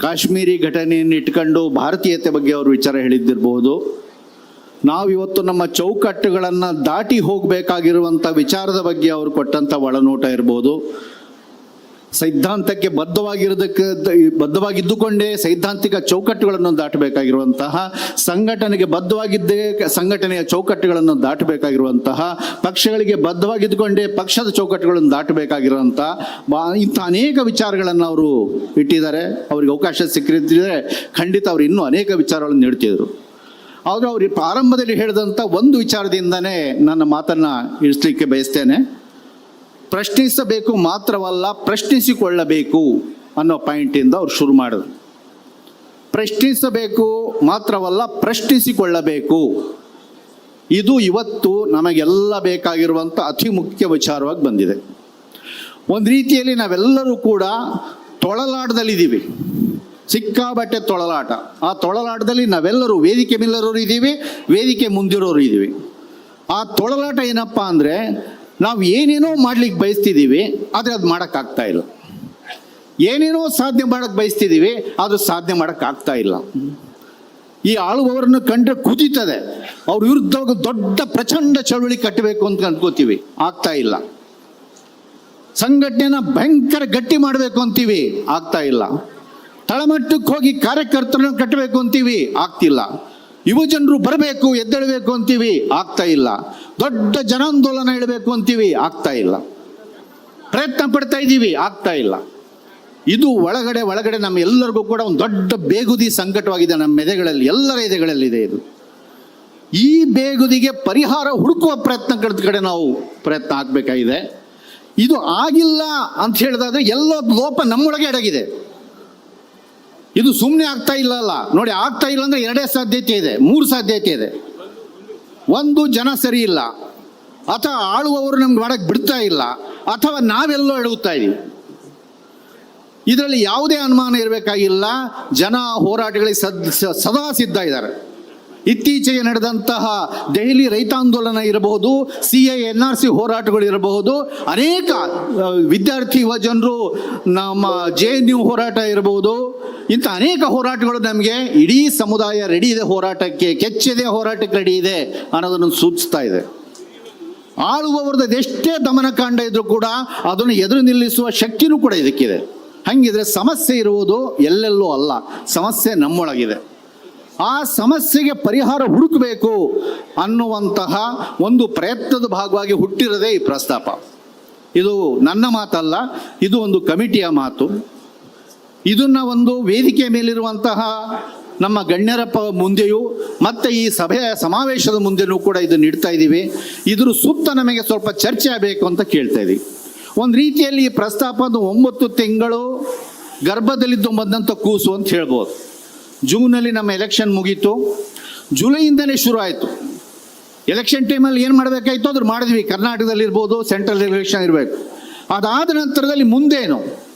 ಕಾಶ್ಮೀರಿ ಘಟನೆಯನ್ನು ಇಟ್ಕೊಂಡು ಭಾರತೀಯತೆ ಬಗ್ಗೆ ಅವರು ವಿಚಾರ ಹೇಳಿದ್ದಿರಬಹುದು. ನಾವು ಇವತ್ತು ನಮ್ಮ ಚೌಕಟ್ಟುಗಳನ್ನು ದಾಟಿ ಹೋಗಬೇಕಾಗಿರುವಂಥ ವಿಚಾರದ ಬಗ್ಗೆ ಅವರು ಕೊಟ್ಟಂಥ ಒಳನೋಟ ಇರ್ಬೋದು. ಸೈದ್ಧಾಂತಕ್ಕೆ ಬದ್ಧವಾಗಿರೋದಕ್ಕೆ ಬದ್ಧವಾಗಿದ್ದುಕೊಂಡೇ ಸೈದ್ಧಾಂತಿಕ ಚೌಕಟ್ಟುಗಳನ್ನು ದಾಟಬೇಕಾಗಿರುವಂತಹ, ಸಂಘಟನೆಗೆ ಬದ್ಧವಾಗಿದ್ದೇ ಸಂಘಟನೆಯ ಚೌಕಟ್ಟುಗಳನ್ನು ದಾಟಬೇಕಾಗಿರುವಂತಹ, ಪಕ್ಷಗಳಿಗೆ ಬದ್ಧವಾಗಿದ್ದುಕೊಂಡೇ ಪಕ್ಷದ ಚೌಕಟ್ಟುಗಳನ್ನು ದಾಟಬೇಕಾಗಿರುವಂತಹ ಇಂಥ ಅನೇಕ ವಿಚಾರಗಳನ್ನು ಅವರು ಇಟ್ಟಿದ್ದಾರೆ. ಅವರಿಗೆ ಅವಕಾಶ ಸಿಕ್ಕಿದ್ರೆ ಖಂಡಿತ ಅವರು ಇನ್ನೂ ಅನೇಕ ವಿಚಾರಗಳನ್ನು ನೀಡ್ತಿದ್ರು. ಆದರೂ ಅವರು ಪ್ರಾರಂಭದಲ್ಲಿ ಹೇಳಿದಂಥ ಒಂದು ವಿಚಾರದಿಂದನೇ ನನ್ನ ಮಾತನ್ನು ಇಳಿಸ್ಲಿಕ್ಕೆ ಬಯಸ್ತೇನೆ. ಪ್ರಶ್ನಿಸಬೇಕು ಮಾತ್ರವಲ್ಲ ಪ್ರಶ್ನಿಸಿಕೊಳ್ಳಬೇಕು ಅನ್ನೋ ಪಾಯಿಂಟಿಂದ ಅವ್ರು ಶುರು ಮಾಡಿದ್ರು. ಪ್ರಶ್ನಿಸಬೇಕು ಮಾತ್ರವಲ್ಲ ಪ್ರಶ್ನಿಸಿಕೊಳ್ಳಬೇಕು. ಇದು ಇವತ್ತು ನಮಗೆಲ್ಲ ಬೇಕಾಗಿರುವಂಥ ಅತಿ ಮುಖ್ಯ ವಿಚಾರವಾಗಿ ಬಂದಿದೆ. ಒಂದು ರೀತಿಯಲ್ಲಿ ನಾವೆಲ್ಲರೂ ಕೂಡ ತೊಳಲಾಟದಲ್ಲಿದ್ದೀವಿ. ಸಿಕ್ಕಾಬಟ್ಟೆ ತೊಳಲಾಟ. ಆ ತೊಳಲಾಟದಲ್ಲಿ ನಾವೆಲ್ಲರೂ ವೇದಿಕೆ ಮೇಲಿರೋರು ಇದ್ದೀವಿ, ವೇದಿಕೆ ಮುಂದಿರೋರು ಇದ್ದೀವಿ. ಆ ತೊಳಲಾಟ ಏನಪ್ಪ ಅಂದರೆ ನಾವು ಏನೇನೋ ಮಾಡ್ಲಿಕ್ಕೆ ಬಯಸ್ತಿದ್ದೀವಿ, ಆದರೆ ಅದು ಮಾಡೋಕ್ಕಾಗ್ತಾ ಇಲ್ಲ. ಏನೇನೋ ಸಾಧನೆ ಮಾಡೋಕ್ಕೆ ಬಯಸ್ತಿದ್ದೀವಿ ಅದು ಸಾಧನೆ ಮಾಡೋಕ್ಕಾಗ್ತಾ ಇಲ್ಲ. ಈ ಆಳುವವರನ್ನು ಕಂಡ್ರೆ ಕುದೀತದೆ. ಅವ್ರ ವಿರುದ್ಧ ದೊಡ್ಡ ಪ್ರಚಂಡ ಚಳುವಳಿ ಕಟ್ಟಬೇಕು ಅಂತ ಅನ್ಕೋತೀವಿ. ಆಗ್ತಾ ಇಲ್ಲ. ಸಂಘಟನೆನ ಭಯಂಕರ ಗಟ್ಟಿ ಮಾಡಬೇಕು ಅಂತೀವಿ. ಆಗ್ತಾ ಇಲ್ಲ. ತಳಮಟ್ಟಕ್ಕೆ ಹೋಗಿ ಕಾರ್ಯಕರ್ತರನ್ನು ಕಟ್ಟಬೇಕು ಅಂತೀವಿ. ಆಗ್ತಿಲ್ಲ. ಯುವ ಜನರು ಬರಬೇಕು, ಎದ್ದೇಳಬೇಕು ಅಂತೀವಿ, ಆಗ್ತಾ ಇಲ್ಲ. ದೊಡ್ಡ ಜನಾಂದೋಲನ ಇಡಬೇಕು ಅಂತೀವಿ, ಆಗ್ತಾ ಇಲ್ಲ. ಪ್ರಯತ್ನ ಪಡ್ತಾ ಇದ್ದೀವಿ, ಆಗ್ತಾ ಇಲ್ಲ. ಇದು ಒಳಗಡೆ ಒಳಗಡೆ ನಮ್ಮ ಎಲ್ಲರಿಗೂ ಕೂಡ ಒಂದು ದೊಡ್ಡ ಬೇಗುದಿ ಸಂಕಟವಾಗಿದೆ ನಮ್ಮ ಎದೆಗಳಲ್ಲಿ, ಎಲ್ಲರ ಎದೆಗಳಲ್ಲಿದೆ ಇದು. ಈ ಬೇಗುದಿಗೆ ಪರಿಹಾರ ಹುಡುಕುವ ಪ್ರಯತ್ನ ಕಡೆ ನಾವು ಪ್ರಯತ್ನ ಆಗಬೇಕಾಗಿದೆ. ಇದು ಆಗಿಲ್ಲ ಅಂತ ಹೇಳಿದಾದ್ರೆ ಎಲ್ಲೋ ಲೋಪ ನಮ್ಮೊಳಗೆ ಅಡಗಿದೆ. ಇದು ಸುಮ್ಮನೆ ಆಗ್ತಾ ಇಲ್ಲ ಅಲ್ಲ ನೋಡಿ ಆಗ್ತಾ ಇಲ್ಲ ಅಂದ್ರೆ ಎರಡೇ ಸಾಧ್ಯತೆ ಇದೆ, ಮೂರು ಸಾಧ್ಯತೆ ಇದೆ. ಒಂದು ಜನ ಸರಿ ಇಲ್ಲ. ಅಥವಾ ಆಳುವವರು ನಮ್ಗೆ ಮಾಡಕ್ಕೆ ಬಿಡ್ತಾ ಇಲ್ಲ, ಅಥವಾ ನಾವೆಲ್ಲೋ ಎಡುತ್ತಾ ಇದೀವಿ. ಇದರಲ್ಲಿ ಯಾವುದೇ ಅನುಮಾನ ಇರಬೇಕಾಗಿಲ್ಲ, ಜನ ಹೋರಾಟಗಳಿಗೆ ಸದ್ ಸದಾ ಸಿದ್ಧ ಇದ್ದಾರೆ. ಇತ್ತೀಚೆಗೆ ನಡೆದಂತಹ ದೆಹಲಿ ರೈತಾಂದೋಲನ ಇರಬಹುದು, C I N R C ಹೋರಾಟಗಳು ಇರಬಹುದು. ಅನೇಕ ವಿದ್ಯಾರ್ಥಿ ಯುವ ಜನರು ನಮ್ಮ ಜೆ ಎನ್ ಯು ಹೋರಾಟ ಇರಬಹುದು. ಇಂಥ ಅನೇಕ ಹೋರಾಟಗಳು ನಮಗೆ ಇಡೀ ಸಮುದಾಯ ರೆಡಿ ಇದೆ ಹೋರಾಟಕ್ಕೆ, ಕೆಚ್ಚದೆ, ಹೋರಾಟಕ್ಕೆ ರೆಡಿ ಇದೆ ಅನ್ನೋದನ್ನು ಸೂಚಿಸ್ತಾ ಇದೆ. ಆಳುವವರದ್ದು ಅದೆಷ್ಟೇ ದಮನಕಾಂಡ ಇದ್ರೂ ಕೂಡ ಅದನ್ನು ಎದುರು ನಿಲ್ಲಿಸುವ ಶಕ್ತಿನೂ ಕೂಡ ಇದಕ್ಕಿದೆ. ಹಂಗಿದ್ರೆ ಸಮಸ್ಯೆ ಇರುವುದು ಎಲ್ಲೆಲ್ಲೂ ಅಲ್ಲ. ಸಮಸ್ಯೆ ನಮ್ಮೊಳಗಿದೆ. ಆ ಸಮಸ್ಯೆಗೆ ಪರಿಹಾರ ಹುಡುಕಬೇಕು ಅನ್ನುವಂತಹ ಒಂದು ಪ್ರಯತ್ನದ ಭಾಗವಾಗಿ ಹುಟ್ಟಿರದೇ ಈ ಪ್ರಸ್ತಾಪ. ಇದು ನನ್ನ ಮಾತಲ್ಲ, ಇದು ಒಂದು ಕಮಿಟಿಯ ಮಾತು. ಇದನ್ನ ಒಂದು ವೇದಿಕೆ ಮೇಲಿರುವಂತಹ ನಮ್ಮ ಗಣ್ಯರ ಪ ಮುಂದೆಯೂ ಮತ್ತು ಈ ಸಭೆಯ ಸಮಾವೇಶದ ಮುಂದೆಯೂ ಕೂಡ ಇದನ್ನು ಇಡ್ತಾ ಇದ್ದೀವಿ ಇದ್ರ ಸುತ್ತ ನಮಗೆ ಸ್ವಲ್ಪ ಚರ್ಚೆ ಆಗಬೇಕು ಅಂತ ಕೇಳ್ತಾ ಇದ್ದೀವಿ ಒಂದು ರೀತಿಯಲ್ಲಿ ಈ ಪ್ರಸ್ತಾಪ ಒಂದು ಒಂಬತ್ತು ತಿಂಗಳು ಗರ್ಭದಲ್ಲಿದ್ದು ಬಂದಂಥ ಕೂಸು ಅಂತ ಹೇಳ್ಬೋದು. ಜೂನಲ್ಲಿ ನಮ್ಮ ಎಲೆಕ್ಷನ್ ಮುಗೀತು. ಜುಲೈಯಿಂದಲೇ ಶುರು ಆಯಿತು ಎಲೆಕ್ಷನ್ ಟೈಮಲ್ಲಿ ಏನು ಮಾಡಬೇಕಾಯ್ತು? ಅದ್ರ ಮಾಡಿದ್ವಿ. ಕರ್ನಾಟಕದಲ್ಲಿ ಇರ್ಬೋದು ಸೆಂಟ್ರಲ್ ಎಲೆಕ್ಷನ್ ಇರಬೇಕು. ಅದಾದ ನಂತರದಲ್ಲಿ ಮುಂದೇನು?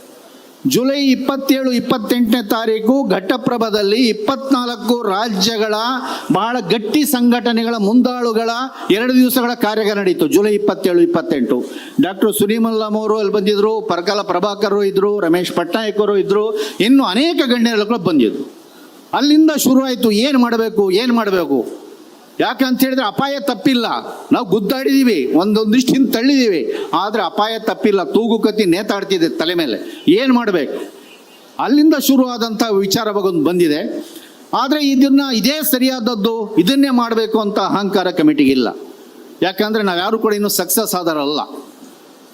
ಜುಲೈ ಇಪ್ಪತ್ತೇಳು, ಇಪ್ಪತ್ತೆಂಟನೇ ತಾರೀಕು ಘಟ್ಟಪ್ರಭದಲ್ಲಿ ಇಪ್ಪತ್ನಾಲ್ಕು ರಾಜ್ಯಗಳ ಬಹಳ ಗಟ್ಟಿ ಸಂಘಟನೆಗಳ ಮುಂದಾಳುಗಳ ಎರಡು ದಿವಸಗಳ ಕಾರ್ಯಾಗಾರ ನಡೀತು. ಜುಲೈ ಇಪ್ಪತ್ತೇಳು, ಇಪ್ಪತ್ತೆಂಟು. ಡಾಕ್ಟರ್ ಸುನೀಮಲ್ಲಂ ಅವರು ಅಲ್ಲಿ ಬಂದಿದ್ರು, ಪರಕಾಲ ಪ್ರಭಾಕರ್ ಇದ್ರು, ರಮೇಶ್ ಪಟ್ನಾಯಕ್ ಅವರು ಇದ್ರು. ಇನ್ನು ಅನೇಕ ಗಣ್ಯರುಗಳು ಬಂದಿದ್ರು. ಅಲ್ಲಿಂದ ಶುರುವಾಯಿತು, ಏನು ಮಾಡಬೇಕು ಏನು ಮಾಡಬೇಕು? ಯಾಕೆ ಅಂತ ಹೇಳಿದ್ರೆ ಅಪಾಯ ತಪ್ಪಿಲ್ಲ. ನಾವು ಗುದ್ದಾಡಿದೀವಿ, ಒಂದೊಂದಿಷ್ಟು ಹಿಂದೆ ತಳ್ಳಿದೀವಿ. ಆದರೆ ಅಪಾಯ ತಪ್ಪಿಲ್ಲ, ತೂಗು ಕತ್ತಿ ನೇತಾಡ್ತಿದೆ ತಲೆ ಮೇಲೆ. ಏನು ಮಾಡಬೇಕು? ಅಲ್ಲಿಂದ ಶುರುವಾದಂಥ ವಿಚಾರ ಒಂದು ಬಂದಿದೆ. ಆದರೆ ಇದನ್ನ ಇದೇ ಸರಿಯಾದದ್ದು, ಇದನ್ನೇ ಮಾಡಬೇಕು ಅಂತ ಅಹಂಕಾರ ಕಮಿಟಿಗಿಲ್ಲ. ಯಾಕಂದ್ರೆ ನಾವು ಯಾರು ಕೂಡ ಇನ್ನೂ ಸಕ್ಸಸ್ ಆದರಲ್ಲ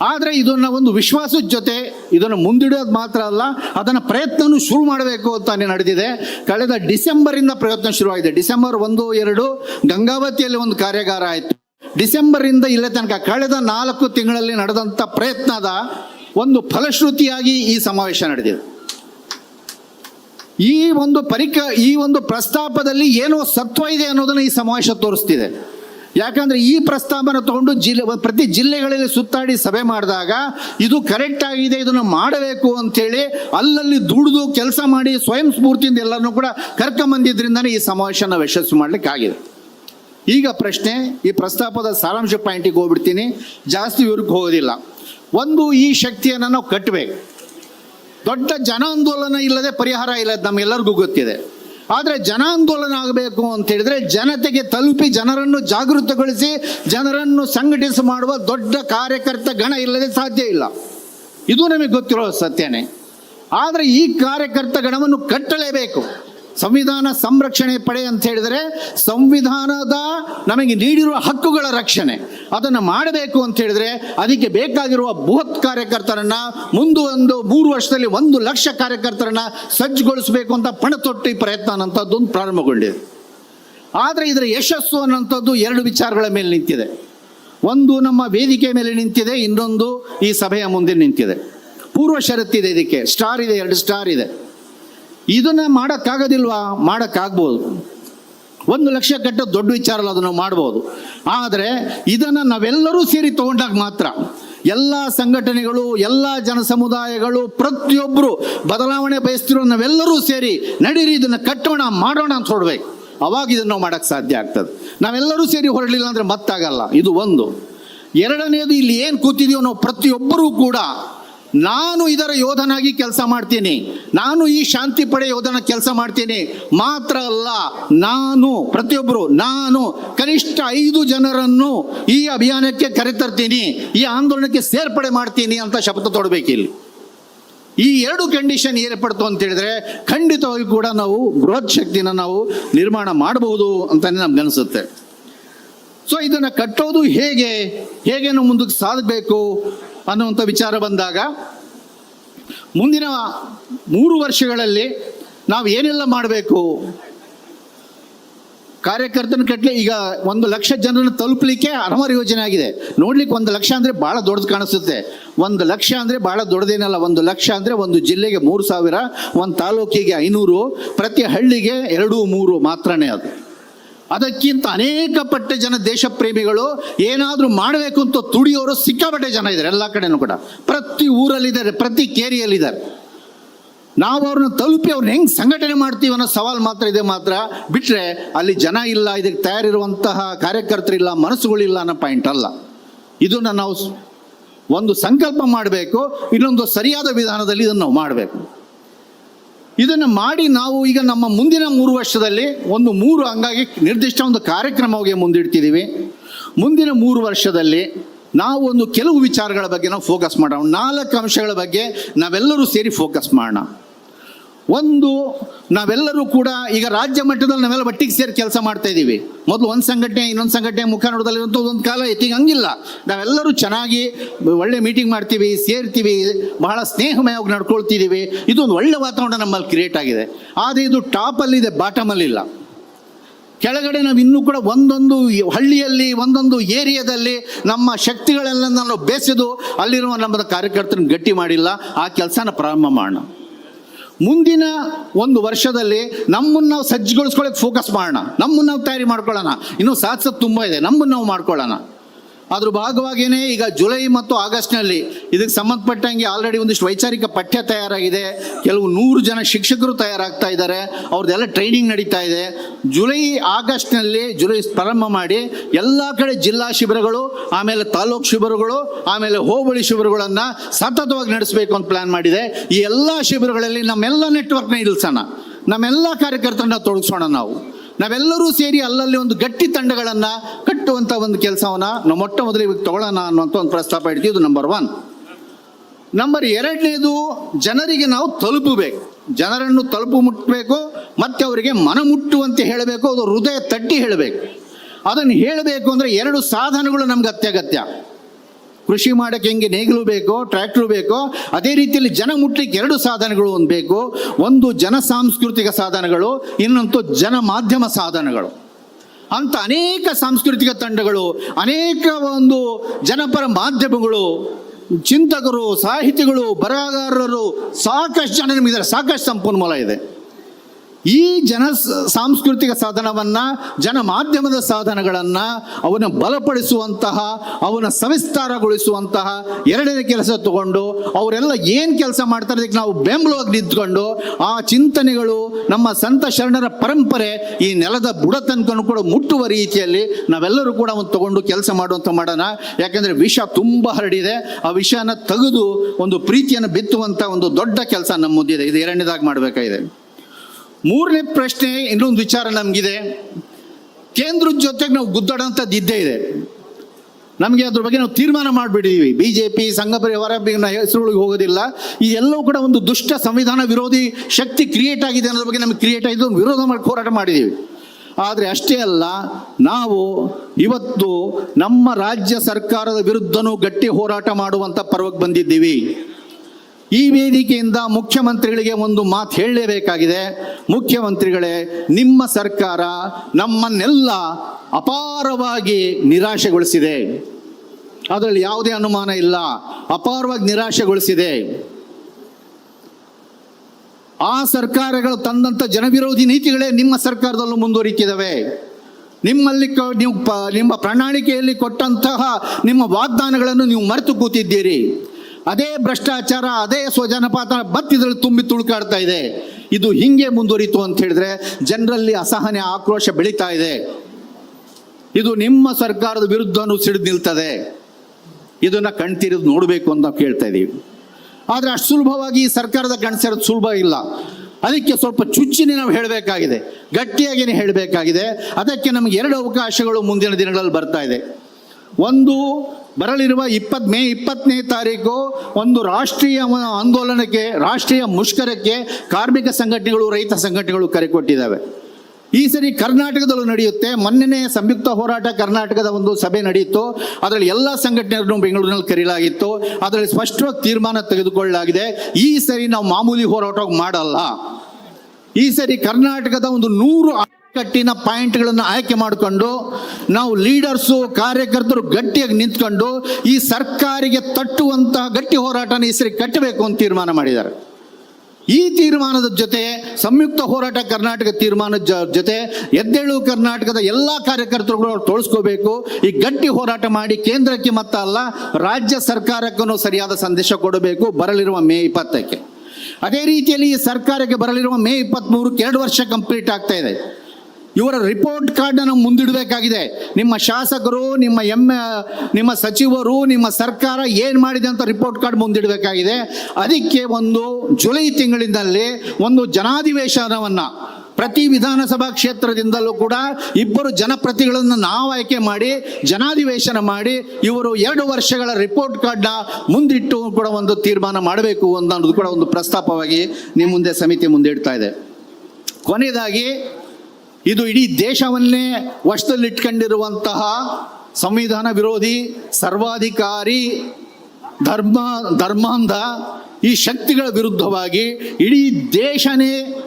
ಆದರೆ ಇದನ್ನು ಒಂದು ವಿಶ್ವಾಸದ ಜೊತೆ ಇದನ್ನು ಮುಂದಿಡೋದು ಮಾತ್ರ ಅಲ್ಲ, ಅದನ್ನು ಪ್ರಯತ್ನವೂ ಶುರು ಮಾಡಬೇಕು ಅಂತಾನೆ ನಡೆದಿದೆ. ಕಳೆದ ಡಿಸೆಂಬರಿಂದ ಪ್ರಯತ್ನ ಶುರುವಾಗಿದೆ. ಡಿಸೆಂಬರ್ ಒಂದು, ಎರಡು, ಗಂಗಾವತಿಯಲ್ಲಿ ಒಂದು ಕಾರ್ಯಾಗಾರ ಆಯಿತು. ಡಿಸೆಂಬರಿಂದ ಇಲ್ಲೇ ತನಕ ಕಳೆದ ನಾಲ್ಕು ತಿಂಗಳಲ್ಲಿ ನಡೆದಂಥ ಪ್ರಯತ್ನದ ಒಂದು ಫಲಶ್ರುತಿಯಾಗಿ ಈ ಸಮಾವೇಶ ನಡೆದಿದೆ. ಈ ಒಂದು ಪರಿಕ, ಈ ಒಂದು ಪ್ರಸ್ತಾಪದಲ್ಲಿ ಏನೋ ಸತ್ವ ಇದೆ ಅನ್ನೋದನ್ನು ಈ ಸಮಾವೇಶ ತೋರಿಸ್ತಿದೆ. ಯಾಕಂದ್ರೆ ಈ ಪ್ರಸ್ತಾಪನ ತಗೊಂಡು ಜಿಲ್ಲೆ, ಪ್ರತಿ ಜಿಲ್ಲೆಗಳಲ್ಲಿ ಸುತ್ತಾಡಿ ಸಭೆ ಮಾಡಿದಾಗ ಇದು ಕರೆಕ್ಟ್ ಆಗಿದೆ, ಇದನ್ನು ಮಾಡಬೇಕು ಅಂತೇಳಿ ಅಲ್ಲಲ್ಲಿ ದುಡಿದು ಕೆಲಸ ಮಾಡಿ ಸ್ವಯಂ ಸ್ಫೂರ್ತಿಯಿಂದ ಎಲ್ಲರನ್ನೂ ಕೂಡ ಕರ್ಕೊಂಬಂದಿದ್ರಿಂದನೇ ಈ ಸಮಾವೇಶನ ಯಶಸ್ಸು ಯಶಸ್ವಿ ಮಾಡ್ಲಿಕ್ಕೆ ಆಗಿದೆ. ಈಗ ಪ್ರಶ್ನೆ, ಈ ಪ್ರಸ್ತಾಪದ ಸಾರಾಂಶ ಪಾಯಿಂಟಿಗೆ ಹೋಗ್ಬಿಡ್ತೀನಿ. ಜಾಸ್ತಿ ಇವ್ರಿಗೆ ಹೋಗೋದಿಲ್ಲ. ಒಂದು, ಈ ಶಕ್ತಿಯನ್ನು ನಾವು ಕಟ್ಟಬೇಕು ದೊಡ್ಡ ಜನಾಂದೋಲನ ಇಲ್ಲದೆ ಪರಿಹಾರ ಇಲ್ಲ ನಮ್ಗೆಲ್ಲರಿಗೂ ಗೊತ್ತಿದೆ. ಆದರೆ ಜನಾಂದೋಲನ ಆಗಬೇಕು ಅಂತ ಹೇಳಿದ್ರೆ ಜನತೆಗೆ ತಲುಪಿ ಜನರನ್ನು ಜಾಗೃತಗೊಳಿಸಿ ಜನರನ್ನು ಸಂಘಟಿಸಿ ಮಾಡುವ ದೊಡ್ಡ ಕಾರ್ಯಕರ್ತ ಗಣ ಇಲ್ಲದೆ ಸಾಧ್ಯ ಇಲ್ಲ. ಇದು ನಮಗೆ ಗೊತ್ತಿರೋ ಸತ್ಯನೇ. ಆದರೆ ಈ ಕಾರ್ಯಕರ್ತ ಗಣವನ್ನು ಕಟ್ಟಲೇಬೇಕು. ಸಂವಿಧಾನ ಸಂರಕ್ಷಣೆ ಪಡೆ ಅಂತ ಹೇಳಿದರೆ ಸಂವಿಧಾನದ ನಮಗೆ ನೀಡಿರುವ ಹಕ್ಕುಗಳ ರಕ್ಷಣೆ. ಅದನ್ನು ಮಾಡಬೇಕು ಅಂತ ಹೇಳಿದರೆ ಅದಕ್ಕೆ ಬೇಕಾಗಿರುವ ಬೃಹತ್ ಕಾರ್ಯಕರ್ತರನ್ನ ಮುಂದೆ ಒಂದು ಮೂರು ವರ್ಷದಲ್ಲಿ ಒಂದು ಲಕ್ಷ ಕಾರ್ಯಕರ್ತರನ್ನ ಸಜ್ಜುಗೊಳಿಸಬೇಕು ಅಂತ ಪಣ ತೊಟ್ಟು ಈ ಪ್ರಯತ್ನ ಅನ್ನೋಂಥದ್ದೊಂದು ಪ್ರಾರಂಭಗೊಂಡಿದೆ. ಆದರೆ ಇದರ ಯಶಸ್ಸು ಅನ್ನೋಂಥದ್ದು ಎರಡು ವಿಚಾರಗಳ ಮೇಲೆ ನಿಂತಿದೆ. ಒಂದು ನಮ್ಮ ವೇದಿಕೆ ಮೇಲೆ ನಿಂತಿದೆ, ಇನ್ನೊಂದು ಈ ಸಭೆಯ ಮುಂದೆ ನಿಂತಿದೆ. ಪೂರ್ವ ಷರತ್ತಿದೆ ಇದಕ್ಕೆ. ಸ್ಟಾರ್ ಇದೆ, ಎರಡು ಸ್ಟಾರ್ ಇದೆ. ಇದನ್ನ ಮಾಡೋಕ್ಕಾಗೋದಿಲ್ವಾ? ಮಾಡೋಕ್ಕಾಗ್ಬೋದು. ಒಂದು ಲಕ್ಷ ಕಟ್ಟ ದೊಡ್ಡ ವಿಚಾರ ಅಲ್ಲ ಅದನ್ನು ಮಾಡ್ಬೋದು. ಆದರೆ ಇದನ್ನು ನಾವೆಲ್ಲರೂ ಸೇರಿ ತಗೊಂಡಾಗ ಮಾತ್ರ ಎಲ್ಲ ಸಂಘಟನೆಗಳು, ಎಲ್ಲ ಜನ ಸಮುದಾಯಗಳು ಪ್ರತಿಯೊಬ್ಬರು ಬದಲಾವಣೆ ಬಯಸ್ತಿರೋ ನಾವೆಲ್ಲರೂ ಸೇರಿ ನಡೀರಿ, ಇದನ್ನು ಕಟ್ಟೋಣ, ಮಾಡೋಣ ಅಂತ ಹೊಡ್ಬೇಕು ಅವಾಗ ಇದನ್ನು ಸಾಧ್ಯ ಆಗ್ತದೆ. ನಾವೆಲ್ಲರೂ ಸೇರಿ ಹೊರಡಲಿಲ್ಲ ಅಂದರೆ ಮತ್ತಾಗಲ್ಲ. ಇದು ಒಂದು. ಎರಡನೇದು, ಇಲ್ಲಿ ಏನು ಕೂತಿದೀವೋ ನಾವು ಪ್ರತಿಯೊಬ್ಬರೂ ಕೂಡ ನಾನು ಇದರ ಯೋಧನಾಗಿ ಕೆಲಸ ಮಾಡ್ತೀನಿ. ನಾನು ಈ ಶಾಂತಿ ಪಡೆ ಯೋಧನ ಕೆಲಸ ಮಾಡ್ತೀನಿ. ಮಾತ್ರ ಅಲ್ಲ, ನಾನು ಪ್ರತಿಯೊಬ್ಬರು ನಾನು ಕನಿಷ್ಠ ಐದು ಜನರನ್ನು ಈ ಅಭಿಯಾನಕ್ಕೆ ಕರೆತರ್ತೀನಿ, ಈ ಆಂದೋಲನಕ್ಕೆ ಸೇರ್ಪಡೆ ಮಾಡ್ತೀನಿ ಅಂತ ಶಪಥ ತೊಡಬೇಕಿಲ್ಲಿ ಈ ಎರಡು ಕಂಡೀಷನ್ ಏರ್ಪಡ್ತು ಅಂತ ಹೇಳಿದ್ರೆ, ಖಂಡಿತವಾಗಿ ಕೂಡ ನಾವು ಬೃಹತ್ ಶಕ್ತಿನ ನಾವು ನಿರ್ಮಾಣ ಮಾಡಬಹುದು ಅಂತಾನೆ ನಮ್ಗೆ ಅನಿಸುತ್ತೆ. ಸೊ ಇದನ್ನು ಕಟ್ಟೋದು ಹೇಗೆ? ಹೇಗೆ ನಾವು ಮುಂದಕ್ಕೆ ಸಾಧಬೇಕು ಅನ್ನುವಂಥ ವಿಚಾರ ಬಂದಾಗ ಮುಂದಿನ ಮೂರು ವರ್ಷಗಳಲ್ಲಿ ನಾವು ಏನೆಲ್ಲ ಮಾಡಬೇಕು? ಕಾರ್ಯಕರ್ತನ ಕಟ್ಟಲೆ ಈಗ ಒಂದು ಲಕ್ಷ ಜನರನ್ನು ತಲುಪಲಿಕ್ಕೆ ಹಲವಾರು ಯೋಜನೆ ಆಗಿದೆ. ನೋಡ್ಲಿಕ್ಕೆ ಒಂದು ಲಕ್ಷ ಅಂದರೆ ಭಾಳ ದೊಡ್ಡದು ಕಾಣಿಸುತ್ತೆ. ಒಂದು ಲಕ್ಷ ಅಂದರೆ ಭಾಳ ದೊಡ್ಡದೇನಲ್ಲ, ಒಂದು ಲಕ್ಷ ಅಂದರೆ ಒಂದು ಜಿಲ್ಲೆಗೆ ಮೂರು ಸಾವಿರ, ಒಂದು ತಾಲೂಕಿಗೆ ಐನೂರು, ಪ್ರತಿ ಹಳ್ಳಿಗೆ ಎರಡು ಮೂರು ಮಾತ್ರನೇ ಅದು. ಅದಕ್ಕಿಂತ ಅನೇಕ ಪಟ್ಟ ಜನ ದೇಶಪ್ರೇಮಿಗಳು ಏನಾದರೂ ಮಾಡಬೇಕು ಅಂತ ತುಡಿಯೋರು ಸಿಕ್ಕಾಪಟ್ಟೆ ಜನ ಇದ್ದಾರೆ, ಎಲ್ಲ ಕಡೆನೂ ಕೂಡ. ಪ್ರತಿ ಊರಲ್ಲಿದ್ದಾರೆ, ಪ್ರತಿ ಕೇರಿಯಲ್ಲಿದ್ದಾರೆ. ನಾವು ಅವ್ರನ್ನ ತಲುಪಿ ಅವ್ರನ್ನ ಹೆಂಗೆ ಸಂಘಟನೆ ಮಾಡ್ತೀವಿ ಅನ್ನೋ ಸವಾಲು ಮಾತ್ರ ಇದೆ ಮಾತ್ರ. ಬಿಟ್ಟರೆ ಅಲ್ಲಿ ಜನ ಇಲ್ಲ, ಇದಕ್ಕೆ ತಯಾರಿರುವಂತಹ ಕಾರ್ಯಕರ್ತರಿಲ್ಲ, ಮನಸ್ಸುಗಳಿಲ್ಲ ಅನ್ನೋ ಪಾಯಿಂಟ್ ಅಲ್ಲ. ಇದನ್ನು ನಾವು ಒಂದು ಸಂಕಲ್ಪ ಮಾಡಬೇಕು, ಇನ್ನೊಂದು ಸರಿಯಾದ ವಿಧಾನದಲ್ಲಿ ಇದನ್ನು ನಾವು ಮಾಡಬೇಕು. ಇದನ್ನು ಮಾಡಿ ನಾವು ಈಗ ನಮ್ಮ ಮುಂದಿನ ಮೂರು ವರ್ಷದಲ್ಲಿ ಒಂದು ಮೂರು ಹಂಗಾಗಿ ನಿರ್ದಿಷ್ಟ ಒಂದು ಕಾರ್ಯಕ್ರಮವಾಗಿ ಮುಂದಿಡ್ತಿದ್ದೀವಿ. ಮುಂದಿನ ಮೂರು ವರ್ಷದಲ್ಲಿ ನಾವು ಒಂದು ಕೆಲವು ವಿಚಾರಗಳ ಬಗ್ಗೆ ನಾವು ಫೋಕಸ್ ಮಾಡೋಣ. ನಾಲ್ಕು ಅಂಶಗಳ ಬಗ್ಗೆ ನಾವೆಲ್ಲರೂ ಸೇರಿ ಫೋಕಸ್ ಮಾಡೋಣ. ಒಂದು, ನಾವೆಲ್ಲರೂ ಕೂಡ ಈಗ ರಾಜ್ಯ ಮಟ್ಟದಲ್ಲಿ ನಾವೆಲ್ಲ ಒಟ್ಟಿಗೆ ಸೇರಿ ಕೆಲಸ ಮಾಡ್ತಾ ಇದ್ದೀವಿ ಮೊದಲು ಒಂದು ಸಂಘಟನೆ, ಇನ್ನೊಂದು ಸಂಘಟನೆ ಮುಖ ನೋಡೋದಲ್ಲಿರುವಂಥ ಒಂದು ಕಾಲ ಇತ್ತೀಗ ಹಂಗಿಲ್ಲ. ನಾವೆಲ್ಲರೂ ಚೆನ್ನಾಗಿ ಒಳ್ಳೆ ಮೀಟಿಂಗ್ ಮಾಡ್ತೀವಿ, ಸೇರ್ತೀವಿ, ಬಹಳ ಸ್ನೇಹಮಯವಾಗಿ ನಡ್ಕೊಳ್ತಿದ್ದೀವಿ ಇದೊಂದು ಒಳ್ಳೆ ವಾತಾವರಣ ನಮ್ಮಲ್ಲಿ ಕ್ರಿಯೇಟ್ ಆಗಿದೆ. ಆದರೆ ಇದು ಟಾಪಲ್ಲಿದೆ ಬಾಟಮಲ್ಲಿಲ್ಲ ಕೆಳಗಡೆ ನಾವು ಇನ್ನೂ ಕೂಡ ಒಂದೊಂದು ಹಳ್ಳಿಯಲ್ಲಿ, ಒಂದೊಂದು ಏರಿಯಾದಲ್ಲಿ ನಮ್ಮ ಶಕ್ತಿಗಳೆಲ್ಲ ನಾವು ಬೇಸಿದು, ಅಲ್ಲಿರುವ ನಮ್ಮ ಕಾರ್ಯಕರ್ತರನ್ನು ಗಟ್ಟಿ ಮಾಡಿಲ್ಲ. ಆ ಕೆಲಸನ ಪ್ರಾರಂಭ ಮಾಡೋಣ. ಮುಂದಿನ ಒಂದು ವರ್ಷದಲ್ಲಿ ನಮ್ಮನ್ನು ನಾವು ಸಜ್ಜುಗೊಳಿಸ್ಕೊಳ್ಳೋಕೆ ಫೋಕಸ್ ಮಾಡೋಣ. ನಮ್ಮನ್ನು ನಾವು ತಯಾರಿ ಮಾಡ್ಕೊಳ್ಳೋಣ. ಇನ್ನೂ ಸಾಧಿಸೋದು ತುಂಬ ಇದೆ. ನಮ್ಮನ್ನು ನಾವು ಮಾಡ್ಕೊಳ್ಳೋಣ. ಅದ್ರ ಭಾಗವಾಗಿಯೇ ಈಗ ಜುಲೈ ಮತ್ತು ಆಗಸ್ಟ್ನಲ್ಲಿ ಇದಕ್ಕೆ ಸಂಬಂಧಪಟ್ಟಂಗೆ ಆಲ್ರೆಡಿ ಒಂದಿಷ್ಟು ವೈಚಾರಿಕ ಪಠ್ಯ ತಯಾರಾಗಿದೆ. ಕೆಲವು ನೂರು ಜನ ಶಿಕ್ಷಕರು ತಯಾರಾಗ್ತಾ ಇದ್ದಾರೆ. ಅವ್ರದ್ದೆಲ್ಲ ಟ್ರೈನಿಂಗ್ ನಡೀತಾ ಇದೆ. ಜುಲೈ, ಆಗಸ್ಟ್ನಲ್ಲಿ ಜುಲೈ ಪ್ರಾರಂಭ ಮಾಡಿ ಎಲ್ಲ ಕಡೆ ಜಿಲ್ಲಾ ಶಿಬಿರಗಳು, ಆಮೇಲೆ ತಾಲೂಕು ಶಿಬಿರಗಳು, ಆಮೇಲೆ ಹೋಬಳಿ ಶಿಬಿರಗಳನ್ನು ಸತತವಾಗಿ ನಡೆಸಬೇಕು ಅಂತ ಪ್ಲ್ಯಾನ್ ಮಾಡಿದೆ. ಈ ಎಲ್ಲ ಶಿಬಿರಗಳಲ್ಲಿ ನಮ್ಮೆಲ್ಲ ನೆಟ್ವರ್ಕ್ನ ಇಳಿಸೋಣ ನಮ್ಮೆಲ್ಲ ಕಾರ್ಯಕರ್ತರನ್ನ ತೊಡಗಿಸೋಣ ನಾವು. ನಾವೆಲ್ಲರೂ ಸೇರಿ ಅಲ್ಲಲ್ಲಿ ಒಂದು ಗಟ್ಟಿ ತಂಡಗಳನ್ನು ಕಟ್ಟುವಂಥ ಒಂದು ಕೆಲಸವನ್ನ ನಾವು ಮೊಟ್ಟ ಮೊದಲಿಗೆ ತಗೊಳ್ಳೋಣ ಅನ್ನುವಂಥ ಒಂದು ಪ್ರಸ್ತಾಪ ಇಡ್ತೀವಿ. ಇದು ನಂಬರ್ ಒನ್ ನಂಬರ್ ಎರಡನೇದು ಜನರಿಗೆ ನಾವು ತಲುಪಬೇಕು. ಜನರನ್ನು ತಲುಪು ಮುಟ್ಟಬೇಕು ಮತ್ತು ಅವರಿಗೆ ಮನ ಮುಟ್ಟುವಂತೆ ಹೇಳಬೇಕು, ಅದು ಹೃದಯ ತಟ್ಟಿ ಹೇಳಬೇಕು. ಅದನ್ನು ಹೇಳಬೇಕು ಅಂದರೆ ಎರಡು ಸಾಧನಗಳು ನಮ್ಗೆ ಅತ್ಯಗತ್ಯ. ಕೃಷಿ ಮಾಡೋಕ್ಕೆ ಹೆಂಗೆ ನೇಗಿಲು ಬೇಕೋ ಟ್ರ್ಯಾಕ್ಟ್ರು ಬೇಕೋ, ಅದೇ ರೀತಿಯಲ್ಲಿ ಜನ ಮುಟ್ಲಿಕ್ಕೆ ಎರಡು ಸಾಧನಗಳು ಒಂದು ಬೇಕು. ಒಂದು ಜನ ಸಾಂಸ್ಕೃತಿಕ ಸಾಧನಗಳು, ಇನ್ನೊಂದು ಜನ ಮಾಧ್ಯಮ ಸಾಧನಗಳು. ಅಂತ ಅನೇಕ ಸಾಂಸ್ಕೃತಿಕ ತಂಡಗಳು, ಅನೇಕ ಒಂದು ಜನಪರ ಮಾಧ್ಯಮಗಳು, ಚಿಂತಕರು, ಸಾಹಿತಿಗಳು, ಬರಹಗಾರರು, ಸಾಕಷ್ಟು ಜನ ನಿಮಗಿದ್ದಾರೆ ಸಾಕಷ್ಟು ಸಂಪನ್ಮೂಲ ಇದೆ. ಈ ಜನ ಸಾಂಸ್ಕೃತಿಕ ಸಾಧನವನ್ನ, ಜನ ಮಾಧ್ಯಮದ ಸಾಧನಗಳನ್ನ ಅವನ ಬಲಪಡಿಸುವಂತಹ, ಅವನ ಸವಿಸ್ತಾರಗೊಳಿಸುವಂತಹ ಎರಡನೇ ಕೆಲಸ ತಗೊಂಡು, ಅವರೆಲ್ಲ ಏನು ಕೆಲಸ ಮಾಡ್ತಾರೆ ಅದಕ್ಕೆ ನಾವು ಬೆಂಬಲವಾಗಿ ನಿಂತ್ಕೊಂಡು, ಆ ಚಿಂತನೆಗಳು ನಮ್ಮ ಸಂತ ಶರಣರ ಪರಂಪರೆ ಈ ನೆಲದ ಬುಡತನಕನ್ನು ಕೂಡ ಮುಟ್ಟುವ ರೀತಿಯಲ್ಲಿ ನಾವೆಲ್ಲರೂ ಕೂಡ ಒಂದು ತಗೊಂಡು ಕೆಲಸ ಮಾಡುವಂಥ ಮಾಡೋಣ. ಯಾಕಂದ್ರೆ ವಿಷ ತುಂಬಾ ಹರಡಿದೆ. ಆ ವಿಷಯನ ತೆಗೆದು ಒಂದು ಪ್ರೀತಿಯನ್ನು ಬಿತ್ತುವಂತ ಒಂದು ದೊಡ್ಡ ಕೆಲಸ ನಮ್ಮ ಮುಂದಿದೆ ಇದು ಎರಡನೇದಾಗಿ ಮಾಡಬೇಕಾಗಿದೆ. ಮೂರನೇ ಪ್ರಶ್ನೆ, ಇನ್ನೊಂದು ವಿಚಾರ ನಮಗಿದೆ. ಕೇಂದ್ರದ ಜೊತೆಗೆ ನಾವು ಗುದ್ದಾಡೋಂಥದ್ದು ಇದ್ದೇ ಇದೆ. ನಮಗೆ ಅದ್ರ ಬಗ್ಗೆ ನಾವು ತೀರ್ಮಾನ ಮಾಡಿಬಿಟ್ಟಿದ್ದೀವಿ ಬಿ ಜೆ ಪಿ ಸಂಘ ಪರಿವಾರ ಹೆಸರುಗಳಿಗೆ ಹೋಗೋದಿಲ್ಲ. ಈ ಎಲ್ಲವೂ ಕೂಡ ಒಂದು ದುಷ್ಟ ಸಂವಿಧಾನ ವಿರೋಧಿ ಶಕ್ತಿ ಕ್ರಿಯೇಟ್ ಆಗಿದೆ ಅನ್ನೋದ್ರ ಬಗ್ಗೆ ನಮಗೆ ಕ್ರಿಯೇಟ್ ಆಗಿದ್ದು ವಿರೋಧ ಮಾಡಿ ಹೋರಾಟ ಮಾಡಿದ್ದೀವಿ ಆದರೆ ಅಷ್ಟೇ ಅಲ್ಲ, ನಾವು ಇವತ್ತು ನಮ್ಮ ರಾಜ್ಯ ಸರ್ಕಾರದ ವಿರುದ್ಧನೂ ಗಟ್ಟಿ ಹೋರಾಟ ಮಾಡುವಂಥ ಪರ್ವಕ್ಕೆ ಬಂದಿದ್ದೀವಿ. ಈ ವೇದಿಕೆಯಿಂದ ಮುಖ್ಯಮಂತ್ರಿಗಳಿಗೆ ಒಂದು ಮಾತು ಹೇಳಲೇಬೇಕಾಗಿದೆ. ಮುಖ್ಯಮಂತ್ರಿಗಳೇ, ನಿಮ್ಮ ಸರ್ಕಾರ ನಮ್ಮನ್ನೆಲ್ಲ ಅಪಾರವಾಗಿ ನಿರಾಶೆಗೊಳಿಸಿದೆ. ಅದರಲ್ಲಿ ಯಾವುದೇ ಅನುಮಾನ ಇಲ್ಲ. ಅಪಾರವಾಗಿ ನಿರಾಶೆಗೊಳಿಸಿದೆ. ಆ ಸರ್ಕಾರಗಳು ತಂದಂಥ ಜನವಿರೋಧಿ ನೀತಿಗಳೇ ನಿಮ್ಮ ಸರ್ಕಾರದಲ್ಲೂ ಮುಂದುವರಿತಿದ್ದಾವೆ ನಿಮ್ಮಲ್ಲಿ ನೀವು ನಿಮ್ಮ ಪ್ರಣಾಳಿಕೆಯಲ್ಲಿ ಕೊಟ್ಟಂತಹ ನಿಮ್ಮ ವಾಗ್ದಾನಗಳನ್ನು ನೀವು ಮರೆತು ಕೂತಿದ್ದೀರಿ. ಅದೇ ಭ್ರಷ್ಟಾಚಾರ, ಅದೇ ಸ್ವಜನಪಾತ ಬತ್ತಿದ್ರಲ್ಲಿ ತುಂಬಿ ತುಳುಕಾಡ್ತಾ ಇದೆ. ಇದು ಹಿಂಗೆ ಮುಂದುವರಿತು ಅಂತ ಹೇಳಿದ್ರೆ ಜನರಲ್ಲಿ ಅಸಹನೆ, ಆಕ್ರೋಶ ಬೆಳೀತಾ ಇದೆ. ಇದು ನಿಮ್ಮ ಸರ್ಕಾರದ ವಿರುದ್ಧನೂ ಸಿಡಿದು ನಿಲ್ತದೆ. ಇದನ್ನ ಕಣ್ತಿರಿದು ನೋಡಬೇಕು ಅಂತ ನಾವು ಕೇಳ್ತಾ ಇದ್ದೀವಿ ಆದರೆ ಅಷ್ಟು ಸುಲಭವಾಗಿ ಈ ಸರ್ಕಾರದ ಕಣ್ಸಿರೋದು ಸುಲಭ ಇಲ್ಲ. ಅದಕ್ಕೆ ಸ್ವಲ್ಪ ಚುಚ್ಚಿನೇ ನಾವು ಹೇಳಬೇಕಾಗಿದೆ. ಗಟ್ಟಿಯಾಗಿನೇ ಹೇಳಬೇಕಾಗಿದೆ. ಅದಕ್ಕೆ ನಮಗೆ ಎರಡು ಅವಕಾಶಗಳು ಮುಂದಿನ ದಿನಗಳಲ್ಲಿ ಬರ್ತಾ ಇದೆ. ಒಂದು ಬರಲಿರುವ ಇಪ್ಪತ್ತು ಮೇ ಇಪ್ಪತ್ತನೇ ತಾರೀಕು ಒಂದು ರಾಷ್ಟ್ರೀಯ ಆಂದೋಲನಕ್ಕೆ, ರಾಷ್ಟ್ರೀಯ ಮುಷ್ಕರಕ್ಕೆ ಕಾರ್ಮಿಕ ಸಂಘಟನೆಗಳು, ರೈತ ಸಂಘಟನೆಗಳು ಕರೆ ಕೊಟ್ಟಿದ್ದಾವೆ. ಈ ಸರಿ ಕರ್ನಾಟಕದಲ್ಲೂ ನಡೆಯುತ್ತೆ. ಮೊನ್ನೆನೇ ಸಂಯುಕ್ತ ಹೋರಾಟ ಕರ್ನಾಟಕದ ಒಂದು ಸಭೆ ನಡೆಯಿತು. ಅದರಲ್ಲಿ ಎಲ್ಲ ಸಂಘಟನೆಗಳನ್ನು ಬೆಂಗಳೂರಿನಲ್ಲಿ ಕರೆಯಲಾಗಿತ್ತು. ಅದರಲ್ಲಿ ಸ್ಪಷ್ಟವಾಗಿ ತೀರ್ಮಾನ ತೆಗೆದುಕೊಳ್ಳಲಾಗಿದೆ. ಈ ಸರಿ ನಾವು ಮಾಮೂಲಿ ಹೋರಾಟ ಮಾಡಲ್ಲ. ಈ ಸರಿ ಕರ್ನಾಟಕದ ಒಂದು ನೂರು ಕಟ್ಟಿನ ಪಾಯಿಂಟ್ಗಳನ್ನು ಆಯ್ಕೆ ಮಾಡಿಕೊಂಡು ನಾವು ಲೀಡರ್ಸು, ಕಾರ್ಯಕರ್ತರು ಗಟ್ಟಿಯಾಗಿ ನಿಂತ್ಕೊಂಡು ಈ ಸರ್ಕಾರಿಗೆ ತಟ್ಟುವಂತಹ ಗಟ್ಟಿ ಹೋರಾಟನ ಈ ಸರಿ ಕಟ್ಟಬೇಕು ಅಂತ ತೀರ್ಮಾನ ಮಾಡಿದ್ದಾರೆ. ಈ ತೀರ್ಮಾನದ ಜೊತೆ ಸಂಯುಕ್ತ ಹೋರಾಟ ಕರ್ನಾಟಕ ತೀರ್ಮಾನದ ಜೊತೆ ಎದ್ದೇಳು ಕರ್ನಾಟಕದ ಎಲ್ಲ ಕಾರ್ಯಕರ್ತರುಗಳು ಅವ್ರು ತೋರಿಸ್ಕೋಬೇಕು. ಈ ಗಟ್ಟಿ ಹೋರಾಟ ಮಾಡಿ ಕೇಂದ್ರಕ್ಕೆ ಮತ್ತ ಅಲ್ಲ ರಾಜ್ಯ ಸರ್ಕಾರಕ್ಕೂ ಸರಿಯಾದ ಸಂದೇಶ ಕೊಡಬೇಕು. ಬರಲಿರುವ ಮೇ ಇಪ್ಪತ್ತಕ್ಕೆ. ಅದೇ ರೀತಿಯಲ್ಲಿ ಈ ಸರ್ಕಾರಕ್ಕೆ ಬರಲಿರುವ ಮೇ ಇಪ್ಪತ್ತ್ಮೂರಕ್ಕೆ ಎರಡು ವರ್ಷ ಕಂಪ್ಲೀಟ್ ಆಗ್ತಾ ಇದೆ. ಇವರ ರಿಪೋರ್ಟ್ ಕಾರ್ಡ್ ನಾವು ಮುಂದಿಡಬೇಕಾಗಿದೆ. ನಿಮ್ಮ ಶಾಸಕರು, ನಿಮ್ಮ ಎಂ, ನಿಮ್ಮ ಸಚಿವರು, ನಿಮ್ಮ ಸರ್ಕಾರ ಏನು ಮಾಡಿದೆ ಅಂತ ರಿಪೋರ್ಟ್ ಕಾರ್ಡ್ ಮುಂದಿಡಬೇಕಾಗಿದೆ. ಅದಕ್ಕೆ ಒಂದು ಜುಲೈ ತಿಂಗಳಿನಲ್ಲಿ ಒಂದು ಜನಾಧಿವೇಶನವನ್ನು ಪ್ರತಿ ವಿಧಾನಸಭಾ ಕ್ಷೇತ್ರದಿಂದಲೂ ಕೂಡ ಇಬ್ಬರು ಜನಪ್ರತಿಗಳನ್ನು ನಾವು ಆಯ್ಕೆ ಮಾಡಿ, ಜನಾಧಿವೇಶನ ಮಾಡಿ, ಇವರು ಎರಡು ವರ್ಷಗಳ ರಿಪೋರ್ಟ್ ಕಾರ್ಡ್ನ ಮುಂದಿಟ್ಟು ಕೂಡ ಒಂದು ತೀರ್ಮಾನ ಮಾಡಬೇಕು ಅಂತ ಅನ್ನೋದು ಕೂಡ ಒಂದು ಪ್ರಸ್ತಾಪವಾಗಿ ನಿಮ್ಮ ಮುಂದೆ ಸಮಿತಿ ಮುಂದೆ ಇಡ್ತಾ ಇದೆ. ಕೊನೆಯದಾಗಿ ಇದು ಇಡೀ ದೇಶವನ್ನೇ ವಶದಲ್ಲಿಟ್ಕೊಂಡಿರುವಂತಹ ಸಂವಿಧಾನ ವಿರೋಧಿ ಸರ್ವಾಧಿಕಾರಿ ಧರ್ಮ, ಧರ್ಮಾಂಧ ಈ ಶಕ್ತಿಗಳ ವಿರುದ್ಧವಾಗಿ ಇಡೀ ದೇಶನೇ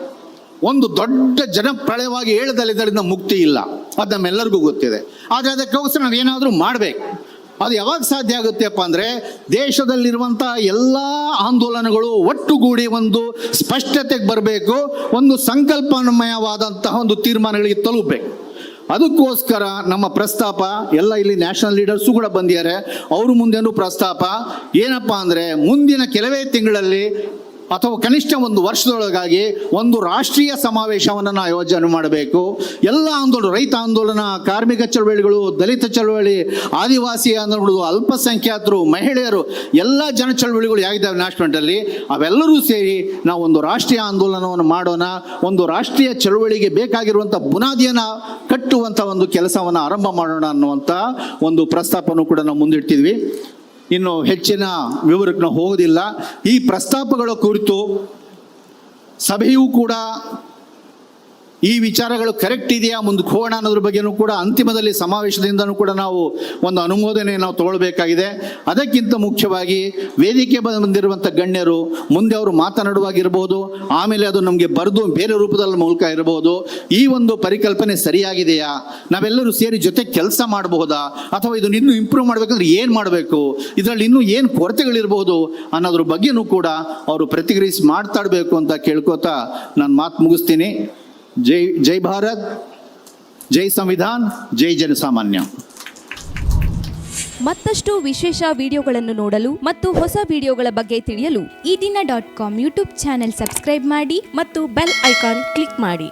ಒಂದು ದೊಡ್ಡ ಜನಪ್ರಳಯವಾಗಿ ಇದರಿಂದ ಮುಕ್ತಿ ಇಲ್ಲ. ಅದು ನಮ್ಮೆಲ್ಲರಿಗೂ ಗೊತ್ತಿದೆ. ಆದರೆ ಅದಕ್ಕೋಸ್ಕರ ನಾವೇನಾದರೂ ಮಾಡಬೇಕು. ಅದು ಯಾವಾಗ ಸಾಧ್ಯ ಆಗುತ್ತೆಪ್ಪ ಅಂದರೆ ದೇಶದಲ್ಲಿರುವಂಥ ಎಲ್ಲ ಆಂದೋಲನಗಳು ಒಟ್ಟುಗೂಡಿ ಒಂದು ಸ್ಪಷ್ಟತೆಗೆ ಬರಬೇಕು, ಒಂದು ಸಂಕಲ್ಪನಮಯವಾದಂತಹ ಒಂದು ತೀರ್ಮಾನಗಳಿಗೆ ತಲುಪಬೇಕು. ಅದಕ್ಕೋಸ್ಕರ ನಮ್ಮ ಪ್ರಸ್ತಾಪ, ಎಲ್ಲ ಇಲ್ಲಿ ನ್ಯಾಷನಲ್ ಲೀಡರ್ಸು ಕೂಡ ಬಂದಿದ್ದಾರೆ. ಅವರು ಮುಂದೆನೂ ಪ್ರಸ್ತಾಪ, ಏನಪ್ಪ ಅಂದರೆ ಮುಂದಿನ ಕೆಲವೇ ತಿಂಗಳಲ್ಲಿ ಅಥವಾ ಕನಿಷ್ಠ ಒಂದು ವರ್ಷದೊಳಗಾಗಿ ಒಂದು ರಾಷ್ಟ್ರೀಯ ಸಮಾವೇಶವನ್ನು ನಾವು ಆಯೋಜನೆ ಮಾಡಬೇಕು. ಎಲ್ಲ ಆಂದೋಲನ, ರೈತ ಆಂದೋಲನ, ಕಾರ್ಮಿಕ ಚಳವಳಿಗಳು, ದಲಿತ ಚಳವಳಿ, ಆದಿವಾಸಿ ಆಂದೋಲನಗಳು, ಅಲ್ಪಸಂಖ್ಯಾತರು, ಮಹಿಳೆಯರು, ಎಲ್ಲ ಜನ ಚಳವಳಿಗಳು ಯಾಗಿದ್ದಾವೆ ನ್ಯಾಷನಲ್ನಲ್ಲಿ ಅವೆಲ್ಲರೂ ಸೇರಿ ನಾವು ಒಂದು ರಾಷ್ಟ್ರೀಯ ಆಂದೋಲನವನ್ನು ಮಾಡೋಣ. ಒಂದು ರಾಷ್ಟ್ರೀಯ ಚಳವಳಿಗೆ ಬೇಕಾಗಿರುವಂಥ ಬುನಾದಿಯನ್ನು ಕಟ್ಟುವಂಥ ಒಂದು ಕೆಲಸವನ್ನು ಆರಂಭ ಮಾಡೋಣ ಅನ್ನುವಂಥ ಒಂದು ಪ್ರಸ್ತಾಪವನ್ನು ಕೂಡ ನಾವು ಮುಂದಿಡ್ತಿದ್ವಿ. ಇನ್ನು ಹೆಚ್ಚಿನ ವಿವರಕ್ಕೆ ಹೋಗೋದಿಲ್ಲ ಈ ಪ್ರಸ್ತಾಪಗಳ ಕುರಿತು ಸಭೆಯೂ ಕೂಡ ಈ ವಿಚಾರಗಳು ಕರೆಕ್ಟ್ ಇದೆಯಾ? ಮುಂದಕ್ಕೆ ಹೋಗೋಣ ಅನ್ನೋದ್ರ ಬಗ್ಗೆನೂ ಕೂಡ ಅಂತಿಮದಲ್ಲಿ ಸಮಾವೇಶದಿಂದನೂ ಕೂಡ ನಾವು ಒಂದು ಅನುಮೋದನೆ ನಾವು ತಗೊಳ್ಬೇಕಾಗಿದೆ. ಅದಕ್ಕಿಂತ ಮುಖ್ಯವಾಗಿ ವೇದಿಕೆ ಬಂದಿರುವಂಥ ಗಣ್ಯರು, ಮುಂದೆ ಅವರು ಮಾತನಾಡುವಾಗಿರ್ಬೋದು, ಆಮೇಲೆ ಅದು ನಮಗೆ ಬರೆದು ಬೇರೆ ರೂಪದಲ್ಲಿ ಮೂಲಕ ಇರಬಹುದು ಈ ಒಂದು ಪರಿಕಲ್ಪನೆ ಸರಿಯಾಗಿದೆಯಾ? ನಾವೆಲ್ಲರೂ ಸೇರಿ ಜೊತೆ ಕೆಲಸ ಮಾಡಬಹುದಾ? ಅಥವಾ ಇದನ್ನು ಇನ್ನೂ ಇಂಪ್ರೂವ್ ಮಾಡಬೇಕಂದ್ರೆ ಏನು ಮಾಡಬೇಕು? ಇದರಲ್ಲಿ ಇನ್ನೂ ಏನು ಕೊರತೆಗಳಿರ್ಬೋದು ಅನ್ನೋದ್ರ ಬಗ್ಗೆನೂ ಕೂಡ ಅವರು ಪ್ರತಿಕ್ರಿಯಿಸಿ ಮಾತಾಡಬೇಕು ಅಂತ ಕೇಳ್ಕೊತಾ ನಾನು ಮಾತು ಮುಗಿಸ್ತೀನಿ. ಜೈ ಜೈ ಭಾರತ್, ಜೈ ಸಂವಿಧಾನ್, ಜೈ ಜನಸಾಮಾನ್ಯ. ಮತ್ತಷ್ಟು ವಿಶೇಷ ವಿಡಿಯೋಗಳನ್ನು ನೋಡಲು ಮತ್ತು ಹೊಸ ವಿಡಿಯೋಗಳ ಬಗ್ಗೆ ತಿಳಿಯಲು ಈ ದಿನ dot com YouTube channel subscribe ಮಾಡಿ ಮತ್ತು ಬೆಲ್ ಐಕಾನ್ ಕ್ಲಿಕ್ ಮಾಡಿ.